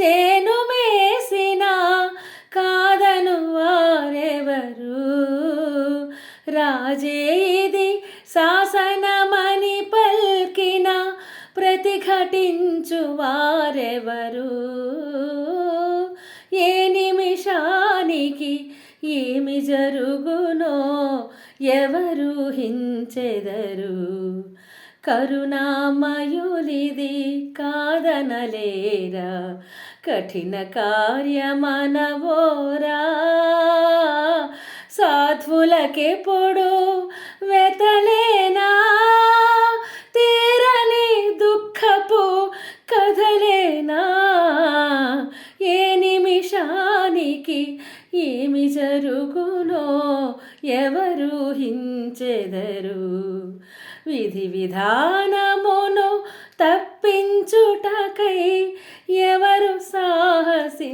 చేను మేసిన కాదను వారెవరు. రాజేది శాసనమని పల్కిన ప్రతిఘటించు వారెవరు. ఏ నిమిషానికి ఏమి జరుగునో ఎవరు హించెదరు. కరుణామయులిది కాదనలేరా? కఠిన కార్యమనవోరా? సాధ్వులకెప్పుడు వెతలేనా? తీరని దుఃఖపు కథలేనా? ఏ నిమిషానికి ఏమి జరుగునో ఎవరు హించెదరు? విధి విధానమును తప్పించుటకై ఎవరు సాహసించెదరు?